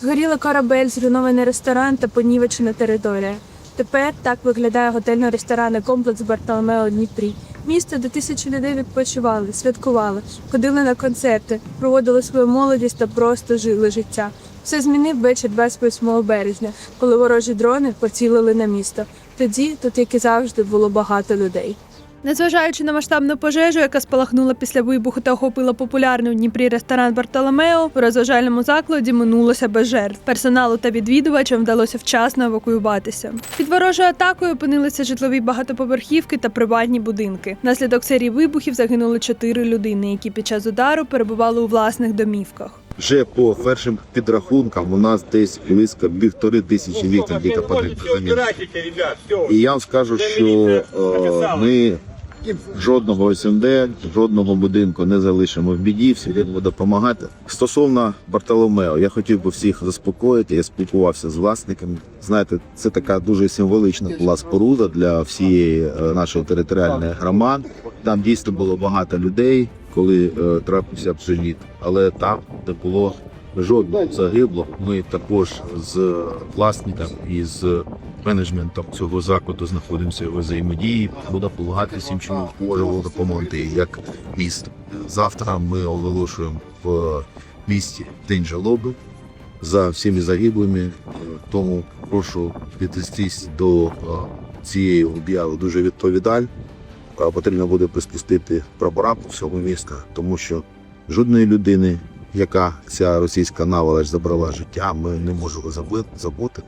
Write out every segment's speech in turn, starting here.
Згоріли корабель, зруйнований ресторан та понівечена територія. Тепер так виглядає готельно-ресторанний комплекс Бартоломео Дніпрі. Місто, де тисячі людей відпочивали, святкували, ходили на концерти, проводили свою молодість та просто жили життя. Все змінив вечір 28 березня, коли ворожі дрони поцілили на місто. Тоді тут, як і завжди, було багато людей. Незважаючи на масштабну пожежу, яка спалахнула після вибуху та охопила популярний у Дніпрі ресторан Бартоломео, у розважальному закладі минулося без жертв. Персоналу та відвідувачам вдалося вчасно евакуюватися. Під ворожою атакою опинилися житлові багатоповерхівки та приватні будинки. Внаслідок серії вибухів загинули чотири людини, які під час удару перебували у власних домівках. Вже по першим підрахункам у нас десь близько півтори тисячі вікон замінили. І я вам скажу, що е, ми жодного СМД, жодного будинку не залишимо в біді, всі будемо допомагати. Стосовно Бартоломео, я хотів би всіх заспокоїти. Я спілкувався з власниками. Знаєте, це така дуже символична була споруда для всієї е, нашої територіальної громади. Там дійсно було багато людей, коли е, трапився приліт, але там не було жодного загибло. Ми також з власником і з менеджментом цього закладу знаходимося в взаємодії. Буду допомагати всім, чому можемо допомогти як місто. Завтра ми оголошуємо в місті День жалоби за всіми загиблими. Тому прошу віднестись до е, цієї обяви дуже відповідально. Потрібно буде приспустити прапора по всьому місту, тому що жодної людини, яка ця російська наволоч забрала життя, ми не можемо забути.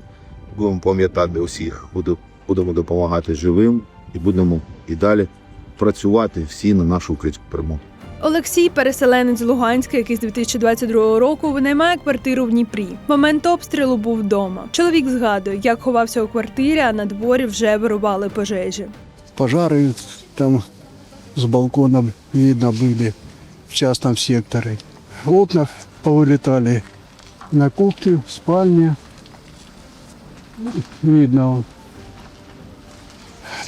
Будемо пам'ятати усіх, Буду- будемо допомагати живим і будемо і далі працювати всі на нашу українську перемогу. Олексій, переселенець з Луганська, який з 2022 року винаймає квартиру в Дніпрі. В момент обстрілу був вдома. Чоловік згадує, як ховався у квартирі, а на дворі вже вирубали пожежі. Пожары там с балконом видно были в частном секторе. Окна повылетали на кухне, в спальне. Видно. вот.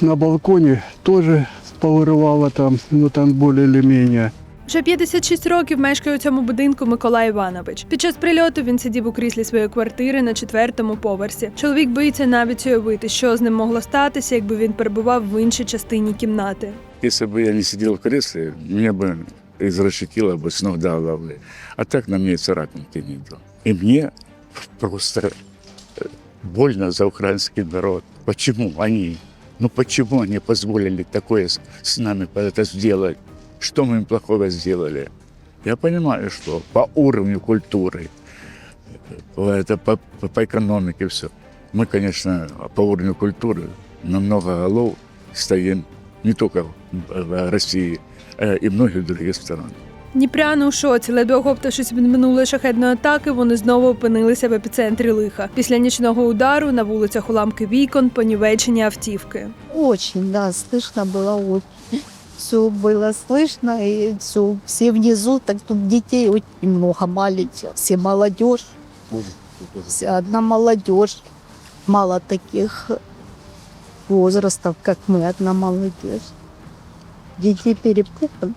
На балконе тоже повырывало там, ну там более или менее. Вже 56 років мешкає у цьому будинку Миколай Іванович. Під час прильоту він сидів у кріслі своєї квартири на четвертому поверсі. Чоловік боїться навіть уявити, що з ним могло статися, якби він перебував в іншій частині кімнати. Если бы я не сидел в кресле, мне бы изрешетило бы с ног до головы. А так на мне царапинки нету. И мне просто э, больно за украинский народ. Почему они, ну почему они позволили такое с, с нами это сделать? Что мы им плохого сделали? Я понимаю, что по уровню культуры, по, это, по, по, по экономике все. Мы, конечно, по уровню культуры намного голов стоим не только в России, а и многих других стран. Дніпряни у шоці, ледве оговтавшись від минулої шахетної атаки, вони знову опинилися в епіцентрі лиха. Після нічного удару на вулицях уламки вікон, понівечені автівки. Очень, да, слышно было очень. Все было слышно, и все, все внизу, так тут детей очень много маленьких, все молодежь, вся одна молодежь, мало таких возрастов, как мы, одна молодежь. Дети перепуганы.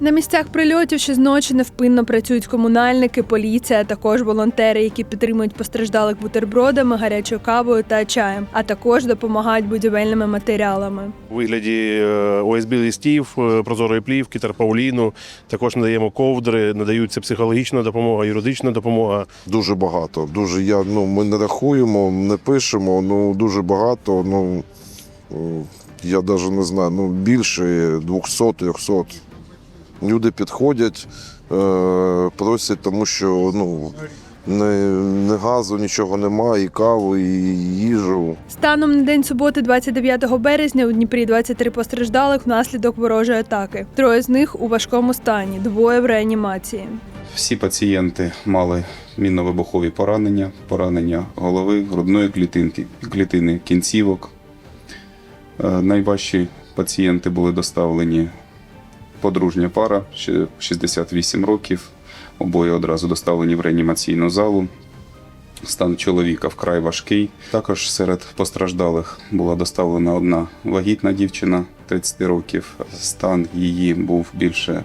На місцях прильотів щоночі невпинно працюють комунальники, поліція, а також волонтери, які підтримують постраждалих бутербродами, гарячою кавою та чаєм, а також допомагають будівельними матеріалами. у вигляді ОСБ листів, е, прозорої плівки, тарпауліну. Також надаємо ковдри, надаються психологічна допомога, юридична допомога. Дуже багато. Дуже я ну ми не рахуємо, не пишемо. Ну дуже багато. Ну е, я навіть не знаю. Ну більше 200-300. Люди підходять, е, просять, тому що ну не, не газу, нічого немає, і каву, і їжу. Станом на день суботи, 29 березня, у Дніпрі 23 постраждалих внаслідок ворожої атаки. Троє з них у важкому стані, двоє в реанімації. Всі пацієнти мали мінно-вибухові поранення, поранення голови, грудної клітинки, клітини кінцівок. Е, Найважчі пацієнти були доставлені подружня пара, ще 68 років. Обоє одразу доставлені в реанімаційну залу. Стан чоловіка вкрай важкий. Також серед постраждалих була доставлена одна вагітна дівчина 30 років. Стан її був більше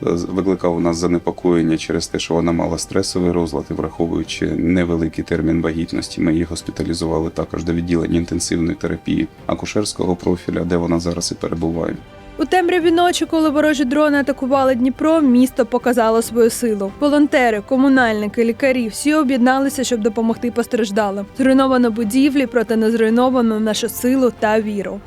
викликав у нас занепокоєння через те, що вона мала стресовий розлад, і враховуючи невеликий термін вагітності, ми її госпіталізували також до відділення інтенсивної терапії акушерського профіля, де вона зараз і перебуває. У темряві ночі, коли ворожі дрони атакували Дніпро, місто показало свою силу. Волонтери, комунальники, лікарі всі об'єдналися, щоб допомогти постраждалим. Зруйновано будівлі, проте не зруйновано нашу силу та віру.